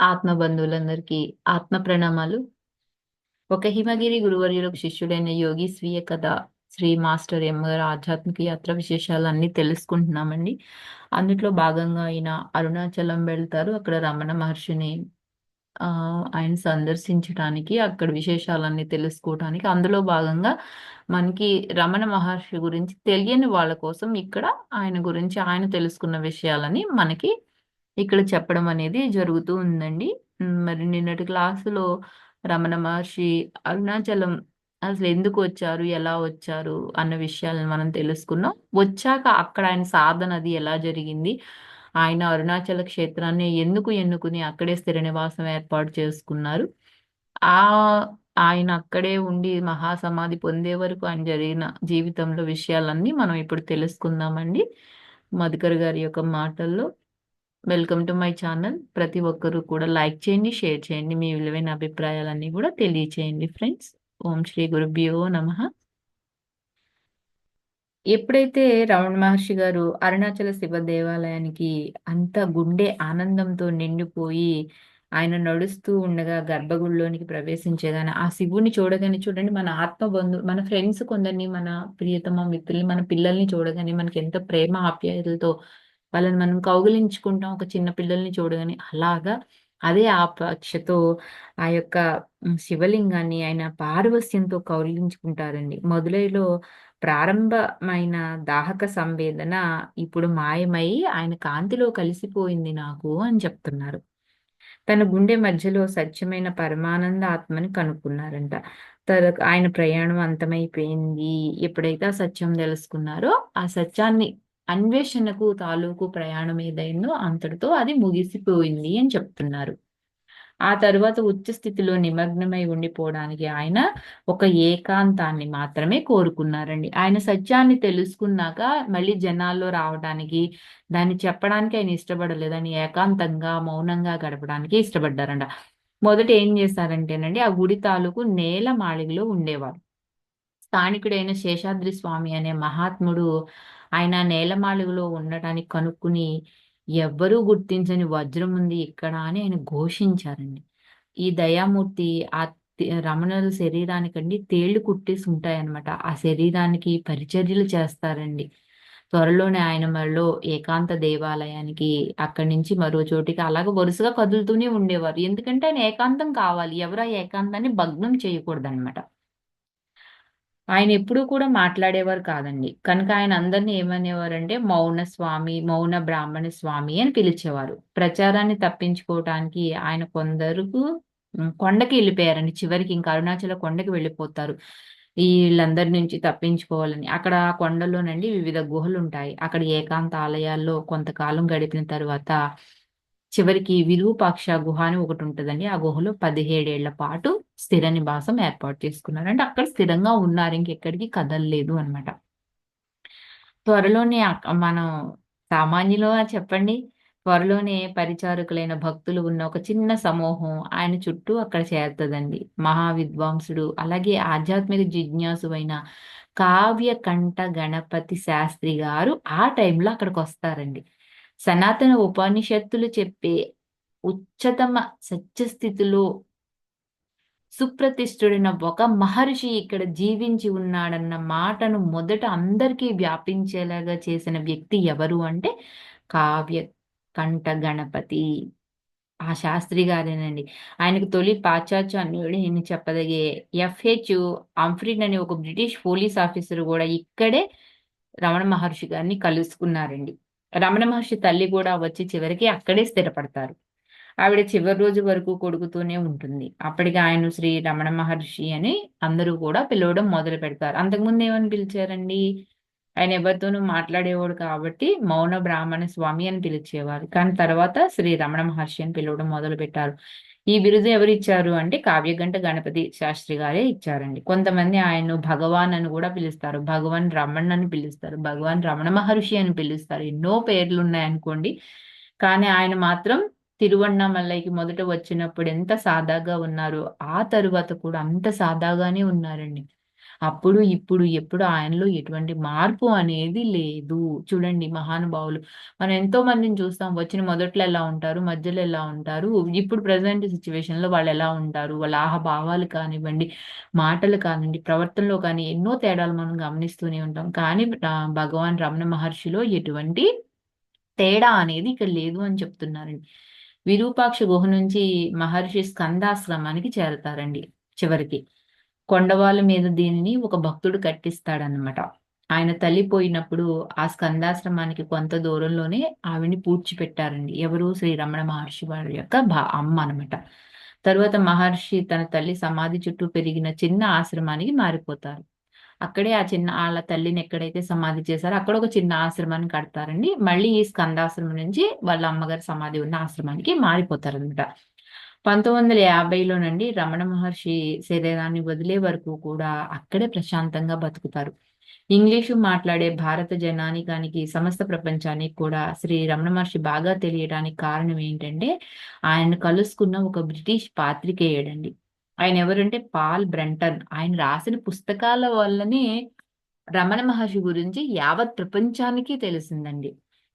ఆత్మ బంధువులందరికీ ఆత్మ ప్రణామాలు. ఒక హిమగిరి గురువర్యులకు శిష్యుడైన యోగి స్వీయ కథ శ్రీ మాస్టర్ ఎం గారు ఆధ్యాత్మిక యాత్ర విశేషాలు అన్ని తెలుసుకుంటున్నామండి. అందుట్లో భాగంగా ఆయన అరుణాచలం వెళ్తారు. అక్కడ రమణ మహర్షిని ఆయన సందర్శించడానికి అక్కడ విశేషాలన్నీ తెలుసుకోవటానికి. అందులో భాగంగా మనకి రమణ మహర్షి గురించి తెలియని వాళ్ళ కోసం ఇక్కడ ఆయన గురించి ఆయన తెలుసుకున్న విషయాలని మనకి ఇక్కడ చెప్పడం అనేది జరుగుతూ ఉందండి. మరి నిన్నటి క్లాసులో రమణ మహర్షి అరుణాచలం అసలు ఎందుకు వచ్చారు ఎలా వచ్చారు అన్న విషయాలను మనం తెలుసుకున్నాం. వచ్చాక అక్కడ ఆయన సాధన అది ఎలా జరిగింది ఆయన అరుణాచల క్షేత్రాన్ని ఎందుకు ఎన్నుకుని అక్కడే స్థిర నివాసం ఏర్పాటు చేసుకున్నారు. ఆ ఆయన అక్కడే ఉండి మహాసమాధి పొందే వరకు ఆయన జరిగిన జీవితంలో విషయాలన్నీ మనం ఇప్పుడు తెలుసుకుందామండి. మధుకర్ గారి యొక్క మాటల్లో వెల్కమ్ టు మై ఛానల్. ప్రతి ఒక్కరూ కూడా లైక్ చేయండి షేర్ చేయండి మీ విలువైన అభిప్రాయాలన్నీ కూడా తెలియచేయండి ఫ్రెండ్స్. ఓం శ్రీ గురుభ్యో నమ. ఎప్పుడైతే రమణ మహర్షి గారు అరుణాచల శివ దేవాలయానికి అంత గుండె ఆనందంతో నిండిపోయి ఆయన నడుస్తూ ఉండగా గర్భగుడిలోనికి ప్రవేశించేగానే ఆ శివుని చూడగానే చూడండి మన ఆత్మ బంధు మన ఫ్రెండ్స్ కొందరిని మన ప్రియతమ మిత్రుల్ని మన పిల్లల్ని చూడగానే మనకి ఎంత ప్రేమ ఆప్యాయతలతో వాళ్ళని మనం కౌగిలించుకుంటాం ఒక చిన్న పిల్లల్ని చూడగానే. అలాగా అదే ఆపక్షతో ఆ యొక్క శివలింగాన్ని ఆయన పార్వశ్యంతో కౌగిలించుకుంటారండి. మొదలైలో ప్రారంభమైన దాహక సంవేదన ఇప్పుడు మాయమై ఆయన కాంతిలో కలిసిపోయింది నాకు అని చెప్తున్నారు. తన గుండె మధ్యలో సత్యమైన పరమానంద ఆత్మని కనుక్కున్నారంట. తన ఆయన ప్రయాణం అంతమైపోయింది. ఎప్పుడైతే ఆ సత్యం తెలుసుకున్నారో ఆ సత్యాన్ని అన్వేషణకు తాలూకు ప్రయాణం ఏదైందో అంతటితో అది ముగిసిపోయింది అని చెప్తున్నారు. ఆ తరువాత ఉచ్చ స్థితిలో నిమగ్నమై ఉండిపోవడానికి ఆయన ఒక ఏకాంతాన్ని మాత్రమే కోరుకున్నారండి. ఆయన సత్యాన్ని తెలుసుకున్నాక మళ్ళీ జనాల్లో రావడానికి దాన్ని చెప్పడానికి ఆయన ఇష్టపడలేదని ఏకాంతంగా మౌనంగా గడపడానికి ఇష్టపడ్డారంట. మొదట ఏం చేశారంటేనండి ఆ గుడి తాలూకు నేల మాళిగలో ఉండేవారు. స్థానికుడైన శేషాద్రి స్వామి అనే మహాత్ముడు ఆయన నేలమాళిగలో ఉండటానికి కనుక్కుని ఎవ్వరూ గుర్తించని వజ్రం ఉంది ఇక్కడ అని ఆయన ఘోషించారండి. ఈ దయామూర్తి ఆ రమణుల శరీరానికండి తేళ్ళు కుట్టేసి ఉంటాయన్నమాట ఆ శరీరానికి పరిచర్యలు చేస్తారండి. త్వరలోనే ఆయన మరలో ఏకాంత దేవాలయానికి అక్కడి నుంచి మరో చోటికి అలాగే వరుసగా కదులుతూనే ఉండేవారు. ఎందుకంటే ఆయన ఏకాంతం కావాలి. ఎవరు ఆ ఏకాంతాన్ని భగ్నం చేయకూడదనమాట ఆయన ఎప్పుడూ కూడా మాట్లాడేవారు కాదండి. కనుక ఆయన అందరినీ ఏమనేవారంటే మౌన స్వామి మౌన బ్రాహ్మణ స్వామి అని పిలిచేవారు. ప్రచారాన్ని తప్పించుకోవటానికి ఆయన కొందరుకు కొండకి వెళ్ళిపోయారండి. చివరికి ఇంకా అరుణాచల కొండకి వెళ్ళిపోతారు. వీళ్ళందరి నుంచి తప్పించుకోవాలని. అక్కడ కొండలోనండి వివిధ గుహలు ఉంటాయి అక్కడ ఏకాంత ఆలయాల్లో కొంతకాలం గడిపిన తర్వాత చివరికి విరూపాక్ష గుహ అని ఒకటి ఉంటుందండి ఆ గుహలో పదిహేడేళ్ళ పాటు స్థిర నివాసం ఏర్పాటు చేసుకున్నారు. అంటే అక్కడ స్థిరంగా ఉన్నారు. ఇంకెక్కడికి కదలలేదు అనమాట త్వరలోనే మనం సామాన్యులో చెప్పండి. త్వరలోనే పరిచారకులైన భక్తులు ఉన్న ఒక చిన్న సమూహం ఆయన చుట్టూ అక్కడ చేరుతుందండి. మహావిద్వాంసుడు అలాగే ఆధ్యాత్మిక జిజ్ఞాసు అయిన కావ్య కంఠ గణపతి శాస్త్రి గారు ఆ టైంలో అక్కడికి వస్తారండి సనాతన ఉపనిషత్తులు చెప్పే ఉచ్చతమ సత్యస్థితిలో సుప్రతిష్ఠుడైన ఒక మహర్షి ఇక్కడ జీవించి ఉన్నాడన్న మాటను మొదట అందరికీ వ్యాపించేలాగా చేసిన వ్యక్తి ఎవరు అంటే కావ్య కంఠ గణపతి. ఆ శాస్త్రి గారేనండి. ఆయనకు తొలి పాశ్చాత్య అన్యుడు చెప్పదగే ఎఫ్హెచ్ అంఫ్రిడ్ అనే ఒక బ్రిటిష్ పోలీస్ ఆఫీసర్ కూడా ఇక్కడే రమణ మహర్షి గారిని కలుసుకున్నారండి. రమణ మహర్షి తల్లి కూడా వచ్చి చివరికి అక్కడే స్థిరపడతారు. ఆవిడ చివరి రోజు వరకు కొడుకుతూనే ఉంటుంది. అప్పటికి ఆయన శ్రీ రమణ మహర్షి అని అందరూ కూడా పిలవడం మొదలు పెడతారు. అంతకుముందు ఏమని పిలిచారండి? ఆయన ఎవరితోనూ మాట్లాడేవాడు కాబట్టి మౌన బ్రాహ్మణ స్వామి అని పిలిచేవారు. కానీ తర్వాత శ్రీ రమణ మహర్షి అని పిలవడం మొదలు పెట్టారు. ఈ బిరుదు ఎవరు ఇచ్చారు అంటే కావ్యగంట గణపతి శాస్త్రి గారే ఇచ్చారండి. కొంతమంది ఆయన్ను భగవాన్ అని కూడా పిలుస్తారు. భగవాన్ రమణ అని పిలుస్తారు. భగవాన్ రమణ మహర్షి అని పిలుస్తారు. ఎన్నో పేర్లు ఉన్నాయనుకోండి. కానీ ఆయన మాత్రం తిరువണ്ണామల్లైకి మొదట వచ్చినప్పుడు ఎంత సాదాగా ఉన్నారు ఆ తరువాత కూడా అంత సాదాగానే ఉన్నారండి. అప్పుడు ఇప్పుడు ఎప్పుడు ఆయనలో ఎటువంటి మార్పు అనేది లేదు. చూడండి మహానుభావులు మనం ఎంతో మందిని చూస్తాం. వచ్చిన మొదట్లో ఎలా ఉంటారు మధ్యలో ఎలా ఉంటారు ఇప్పుడు ప్రజెంట్ సిచ్యువేషన్లో వాళ్ళు ఎలా ఉంటారు వాళ్ళ ఆహభావాలు కానివ్వండి మాటలు కానివ్వండి ప్రవర్తనలో కానీ ఎన్నో తేడాలు మనం గమనిస్తూనే ఉంటాం. కానీ భగవాన్ రమణ మహర్షిలో ఎటువంటి తేడా అనేది ఇక్కడ లేదు అని చెప్తున్నారండి. విరూపాక్ష గుహ నుంచి మహర్షి స్కందాశ్రమానికి చేరతారండి చివరికి. కొండవాళ్ళ మీద దీనిని ఒక భక్తుడు కట్టిస్తాడనమాట ఆయన తల్లి పోయినప్పుడు ఆ స్కందాశ్రమానికి కొంత దూరంలోనే ఆవిని పూడ్చిపెట్టారండి. ఎవరు శ్రీ రమణ మహర్షి వారి యొక్క భా అమ్మ అనమాట తరువాత మహర్షి తన తల్లి సమాధి చుట్టూ పెరిగిన చిన్న ఆశ్రమానికి మారిపోతారు. అక్కడే ఆ చిన్న వాళ్ళ తల్లిని ఎక్కడైతే సమాధి చేశారో అక్కడ ఒక చిన్న ఆశ్రమాన్ని కడతారండి. మళ్ళీ ఈ స్కందాశ్రమం నుంచి వాళ్ళ అమ్మగారి సమాధి ఉన్న ఆశ్రమానికి మారిపోతారనమాట పంతొమ్మిది వందల యాభైలోనండి రమణ మహర్షి శరీరాన్ని వదిలే వరకు కూడా అక్కడే ప్రశాంతంగా బతుకుతారు. ఇంగ్లీషు మాట్లాడే భారత జనానికానికి సమస్త ప్రపంచానికి కూడా శ్రీ రమణ మహర్షి బాగా తెలియడానికి కారణం ఏంటంటే ఆయన కలుసుకున్న ఒక బ్రిటిష్ పాత్రికేయుడండి. ఆయన ఎవరంటే పాల్ బ్రంటన్. ఆయన రాసిన పుస్తకాల వల్లనే రమణ మహర్షి గురించి యావత్ ప్రపంచానికి తెలిసిందండి.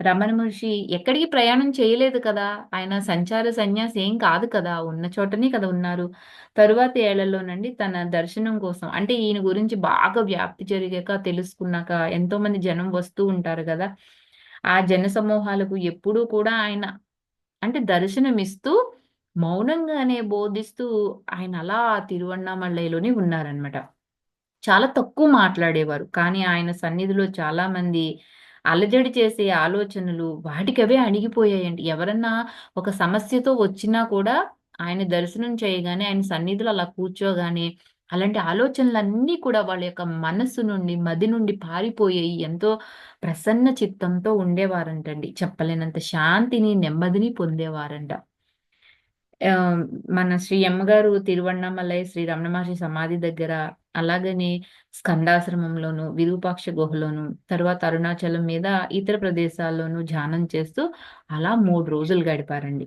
రమణ మహర్షి ఎక్కడికి ప్రయాణం చేయలేదు కదా. ఆయన సంచార సన్యాసి ఏం కాదు కదా. ఉన్న చోటనే కదా ఉన్నారు. తరువాత ఏళ్ళలోనండి తన దర్శనం కోసం. అంటే ఈయన గురించి బాగా వ్యాప్తి జరిగాక తెలుసుకున్నాక ఎంతో మంది జనం వస్తూ ఉంటారు కదా. ఆ జన సమూహాలకు ఎప్పుడూ కూడా ఆయన అంటే దర్శనమిస్తూ మౌనంగానే బోధిస్తూ ఆయన అలా తిరువన్నామలైలోనే ఉన్నారనమాట చాలా తక్కువ మాట్లాడేవారు. కానీ ఆయన సన్నిధిలో చాలా మంది అలజడి చేసే ఆలోచనలు వాటికవే అణిగిపోయాయండి. ఎవరన్నా ఒక సమస్యతో వచ్చినా కూడా ఆయన దర్శనం చేయగానే ఆయన సన్నిధిలో అలా కూర్చోగానే అలాంటి ఆలోచనలన్నీ కూడా వాళ్ళ యొక్క మనస్సు నుండి మది నుండి పారిపోయాయి. ఎంతో ప్రసన్న చిత్తంతో ఉండేవారంటండి. చెప్పలేనంత శాంతిని నెమ్మదిని పొందేవారంట. మన శ్రీ అమ్మగారు తిరువണ്ണామలై శ్రీ రమణ మహర్షి సమాధి దగ్గర అలాగనే స్కందాశ్రమంలోను విరూపాక్ష గుహలోను తర్వాత అరుణాచలం మీద ఇతర ప్రదేశాల్లోనూ ధ్యానం చేస్తూ అలా మూడు రోజులు గడిపారండి.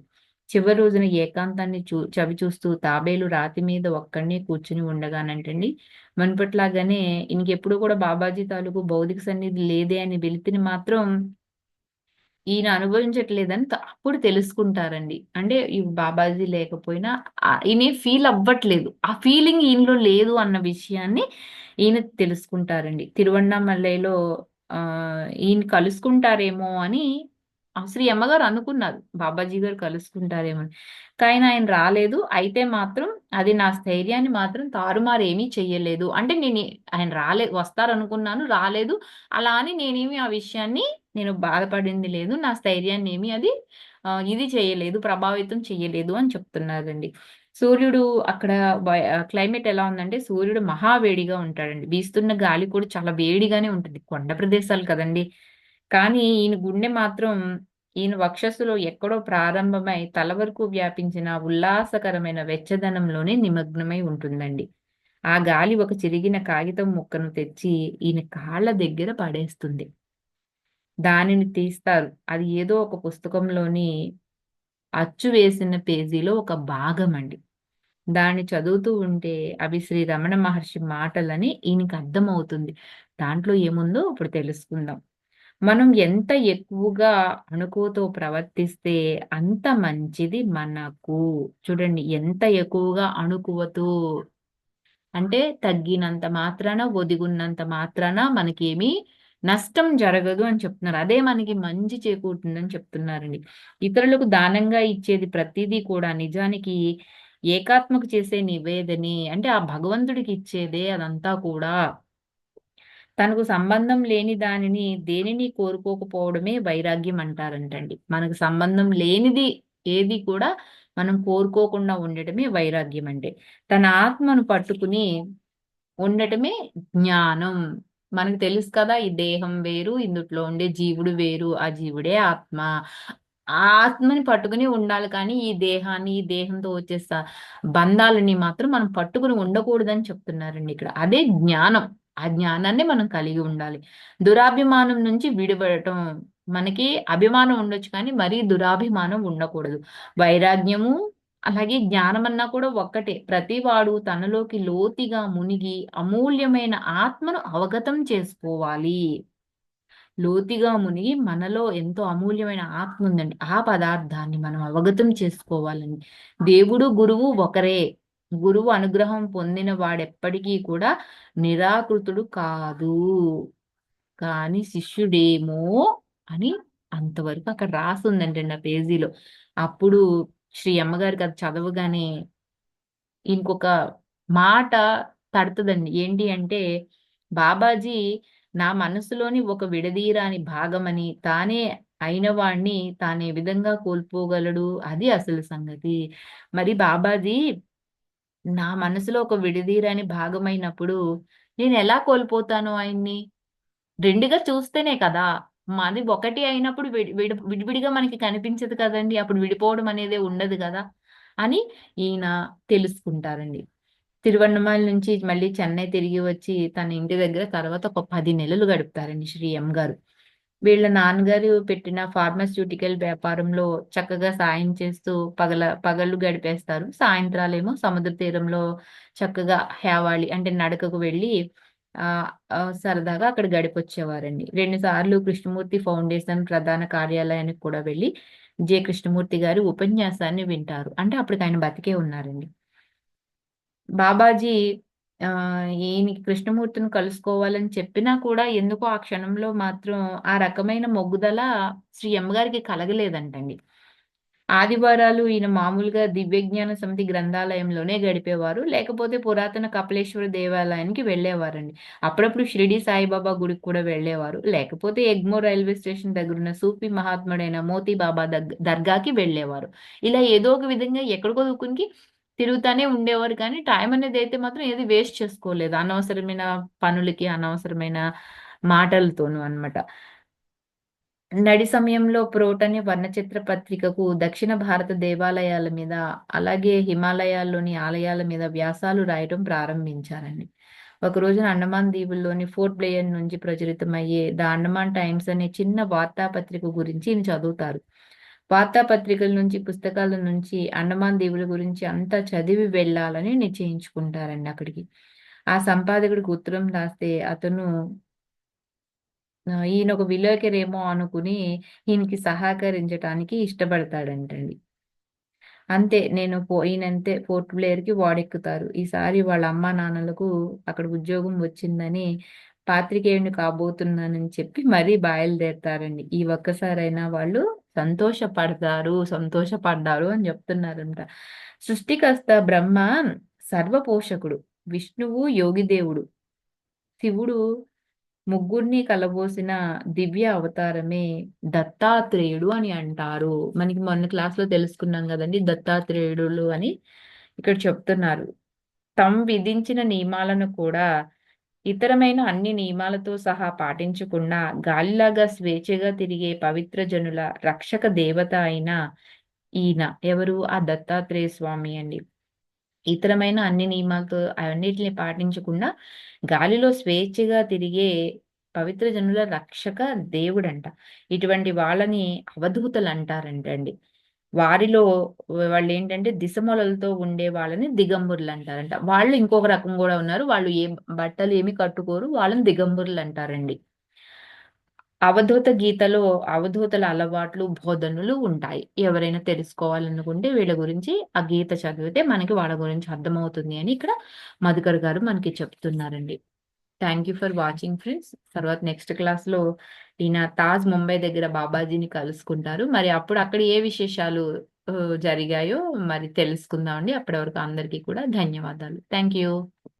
చివరి రోజున ఏకాంతాన్ని చూ చవి చూస్తూ తాబేలు రాతి మీద ఒక్కడినే కూర్చుని ఉండగానంటండి. మునుపట్లాగానే ఇంకెప్పుడు కూడా బాబాజీ తాలూకు భౌతిక సన్నిధి లేదే అని వెలితిని మాత్రం ఈయన అనుభవించట్లేదని అప్పుడు తెలుసుకుంటారండి. అంటే ఈ బాబాజీ లేకపోయినా ఈయన ఫీల్ అవ్వట్లేదు. ఆ ఫీలింగ్ ఈయనలో లేదు అన్న విషయాన్ని ఈయన తెలుసుకుంటారండి. తిరువണ്ണామలైలో ఆ ఈయన కలుసుకుంటారేమో అని శ్రీ అమ్మగారు అనుకున్నారు. బాబాజీ గారు కలుసుకుంటారేమో అని. కానీ ఆయన రాలేదు. అయితే మాత్రం అది నా స్థైర్యాన్ని మాత్రం తారుమారు ఏమీ చెయ్యలేదు. అంటే నేను ఆయన రాలే వస్తారనుకున్నాను రాలేదు. అలా అని నేనేమి ఆ విషయాన్ని నేను బాధపడింది లేదు నా స్థైర్యాన్ని ఏమి అది ఇది చేయలేదు ప్రభావితం చేయలేదు అని చెప్తున్నారండి. సూర్యుడు అక్కడ క్లైమేట్ ఎలా ఉందంటే సూర్యుడు మహావేడిగా ఉంటాడండి. వీస్తున్న గాలి కూడా చాలా వేడిగానే ఉంటుంది. కొండ ప్రదేశాలు కదండి. కానీ ఈయన గుండె మాత్రం ఈయన వక్షస్సులో ఎక్కడో ప్రారంభమై తల వరకు వ్యాపించిన ఉల్లాసకరమైన వెచ్చదనంలోనే నిమగ్నమై ఉంటుందండి. ఆ గాలి ఒక చిరిగిన కాగితం ముక్కను తెచ్చి ఈయన కాళ్ళ దగ్గర పడేస్తుంది. దానిని తీస్తారు. అది ఏదో ఒక పుస్తకంలోని అచ్చు వేసిన పేజీలో ఒక భాగం అండి. దాన్ని చదువుతూ ఉంటే అవి శ్రీ రమణ మహర్షి మాటలని ఈయనకి అర్థమవుతుంది. దాంట్లో ఏముందో ఇప్పుడు తెలుసుకుందాం. మనం ఎంత ఎక్కువగా అణుకువతో ప్రవర్తిస్తే అంత మంచిది మనకు. చూడండి ఎంత ఎక్కువగా అణుకువతో అంటే తగ్గినంత మాత్రాన ఒదిగున్నంత మాత్రాన మనకేమీ నష్టం జరగదు అని చెప్తున్నారు. అదే మనకి మంచి చేకూరుతుందని చెప్తున్నారండి. ఇతరులకు దానంగా ఇచ్చేది ప్రతిదీ కూడా నిజానికి ఏకాత్మకు చేసే నివేదని. అంటే ఆ భగవంతుడికి ఇచ్చేదే అదంతా కూడా. తనకు సంబంధం లేని దానిని దేనిని కోరుకోకపోవడమే వైరాగ్యం అంటారంటండి. మనకు సంబంధం లేనిది ఏది కూడా మనం కోరుకోకుండా ఉండటమే వైరాగ్యం అంటే తన ఆత్మను పట్టుకుని ఉండటమే జ్ఞానం. మనకు తెలుసు కదా ఈ దేహం వేరు ఇందుట్లో ఉండే జీవుడు వేరు ఆ జీవుడే ఆత్మ. ఆ ఆత్మని పట్టుకుని ఉండాలి కానీ ఈ దేహాన్ని ఈ దేహంతో వచ్చే బంధాలని మాత్రం మనం పట్టుకుని ఉండకూడదని చెప్తున్నారండి ఇక్కడ. అదే జ్ఞానం. ఆ జ్ఞానాన్ని మనం కలిగి ఉండాలి. దురాభిమానం నుంచి విడిపడటం. మనకి అభిమానం ఉండొచ్చు కానీ మరీ దురాభిమానం ఉండకూడదు. వైరాగ్యము అలాగే జ్ఞానమన్నా కూడా ఒక్కటే. ప్రతివాడు తనలోకి లోతుగా మునిగి అమూల్యమైన ఆత్మను అవగతం చేసుకోవాలి. లోతుగా మునిగి మనలో ఎంతో అమూల్యమైన ఆత్మ ఉందండి. ఆ పదార్థాన్ని మనం అవగతం చేసుకోవాలండి. దేవుడు, గురువు ఒకరే. గురువు అనుగ్రహం పొందిన వాడెప్పటికీ కూడా నిరాకృతుడు కాదు. కానీ శిష్యుడేమో అని అంతవరకు అక్కడ రాసుందంటండి ఆ పేజీలో. అప్పుడు శ్రీ అమ్మగారికి అది చదవగానే ఇంకొక మాట తడుతుందండి ఏంటి అంటే బాబాజీ నా మనసులోని ఒక విడదీరాని భాగమని, తానే అయిన వాణ్ణి తానే విధంగా కోల్పోగలడు అది అసలు సంగతి. మరి బాబాజీ నా మనసులో ఒక విడదీరాని భాగమైనప్పుడు నేను ఎలా కోల్పోతాను ఆయన్ని? రెండుగా చూస్తేనే కదా! మాది ఒకటి అయినప్పుడు విడి విడి విడివిడిగా మనకి కనిపించదు కదండి అప్పుడు విడిపోవడం అనేది ఉండదు కదా అని ఈయన తెలుసుకుంటారండి. తిరువన్నమాల నుంచి మళ్ళీ చెన్నై తిరిగి వచ్చి తన ఇంటి దగ్గర తర్వాత ఒక పది నెలలు గడుపుతారండి శ్రీ ఎం గారు. వీళ్ళ నాన్నగారు పెట్టిన ఫార్మాస్యూటికల్ వ్యాపారంలో చక్కగా సాయం చేస్తూ పగల పగళ్ళు గడిపేస్తారు. సాయంత్రాలేమో సముద్ర తీరంలో చక్కగా హేవాళి అంటే నడకకు వెళ్ళి సరదాగా అక్కడ గడిపొచ్చేవారండి. 2 సార్లు కృష్ణమూర్తి ఫౌండేషన్ ప్రధాన కార్యాలయానికి కూడా వెళ్ళి జె. కృష్ణమూర్తి గారి ఉపన్యాసాన్ని వింటారు. అంటే అప్పటికి ఆయన బతికే ఉన్నారండి. బాబాజీ ఆహ్, ఈయనకి కృష్ణమూర్తిని కలుసుకోవాలని చెప్పినా కూడా ఎందుకో ఆ క్షణంలో మాత్రం ఆ రకమైన మొగ్గుదల శ్రీ అమ్మగారికి కలగలేదంటండి. ఆదివారాలు ఈయన మామూలుగా దివ్యజ్ఞాన సమితి గ్రంథాలయంలోనే గడిపేవారు. లేకపోతే పురాతన కపిలేశ్వర దేవాలయానికి వెళ్ళేవారండి. అప్పుడప్పుడు షిరిడి సాయిబాబా గుడికి కూడా వెళ్ళేవారు. లేకపోతే ఎగ్మో రైల్వే స్టేషన్ దగ్గరున్న సూఫీ మహాత్ముడైన మోతీ బాబా దగ్ దర్గాకి వెళ్ళేవారు. ఇలా ఏదో ఒక విధంగా ఎక్కడికో దుక్కునికి తిరుగుతానే ఉండేవారు కానీ టైం అనేది అయితే మాత్రం ఏది వేస్ట్ చేసుకోలేదు. అనవసరమైన పనులకి, అనవసరమైన మాటలతోను అన్నమాట. నడి సమయంలో ప్రోట్ అనే వర్ణచిత్ర పత్రికకు దక్షిణ భారత దేవాలయాల మీద, అలాగే హిమాలయాల్లోని ఆలయాల మీద వ్యాసాలు రాయడం ప్రారంభించారండి. ఒక రోజున అండమాన్ దీవుల్లోని ఫోర్ట్ బ్లేయర్ నుంచి ప్రచురితమయ్యే ద అండమాన్ టైమ్స్ అనే చిన్న వార్తాపత్రిక గురించి ఈయన చదువుతారు. వార్తాపత్రికల నుంచి, పుస్తకాల నుంచి అండమాన్ దీవుల గురించి అంతా చదివి వెళ్ళాలని నిశ్చయించుకుంటారండి అక్కడికి. ఆ సంపాదకుడికి ఉత్తరం రాస్తే అతను ఈయన ఒక విలేకరేమో అనుకుని ఈయనకి సహకరించటానికి ఇష్టపడతాడంటండి. అంతే నేను పో ఈయనంతే పోర్ట్ బ్లేయర్‌కి ఓడెక్కుతారు. ఈసారి వాళ్ళ అమ్మానాన్నలకు అక్కడ ఉద్యోగం వచ్చిందని పాత్రికేయుడిని కాబోతున్నానని చెప్పి మరీ బయలుదేరతారండి. ఈ ఒక్కసారైనా వాళ్ళు సంతోషపడతారు, సంతోషపడ్డారు అని చెప్తున్నారంట. సృష్టికర్త బ్రహ్మ సర్వపోషకుడు. విష్ణువు యోగిదేవుడు. శివుడు ముగ్గురిని కలబోసిన దివ్య అవతారమే దత్తాత్రేయుడు అని అంటారు. మనకి మొన్న క్లాస్‌లో తెలుసుకున్నాం కదండి దత్తాత్రేయుడులు అని ఇక్కడ చెప్తున్నారు. తమ్ విధించిన నియమాలను కూడా ఇతరమైన అన్ని నియమాలతో సహా పాటించకుండా గాలిలాగా స్వేచ్ఛగా తిరిగే పవిత్ర జనుల రక్షక దేవత అయిన ఈయన ఎవరు? ఆ దత్తాత్రేయ స్వామి అండి. ఇతరమైన అన్ని నియమాలతో అవన్నిటిని పాటించకుండా గాలిలో స్వేచ్ఛగా తిరిగే పవిత్ర జనుల రక్షక దేవుడంట. ఇటువంటి వాళ్ళని అవధూతలంటారంటండి. వారిలో వాళ్ళు ఏంటంటే దిశమొలలతో ఉండే వాళ్ళని దిగంబరులంటారంట. వాళ్ళు ఇంకొక రకం కూడా ఉన్నారు. వాళ్ళు ఏ బట్టలు ఏమి కట్టుకోరు. వాళ్ళని దిగంబరులంటారండి. అవధూత గీతలో అవధూతల అలవాట్లు, బోధనలు ఉంటాయి. ఎవరైనా తెలుసుకోవాలనుకుంటే వీళ్ళ గురించి ఆ గీత చదివితే మనకి వాళ్ళ గురించి అర్థమవుతుంది అని ఇక్కడ మధుకర్ గారు మనకి చెప్తున్నారండి. Thank you for watching friends. తర్వాత నెక్స్ట్ క్లాస్‌లో ఈయన తాజ్ ముంబై దగ్గర బాబాజీని కలుసుకుంటారు. మరి అప్పుడు అక్కడ ఏ విశేషాలు జరిగాయో మరి తెలుసుకుందామండి. అప్పటి వరకు అందరికీ కూడా ధన్యవాదాలు. Thank you.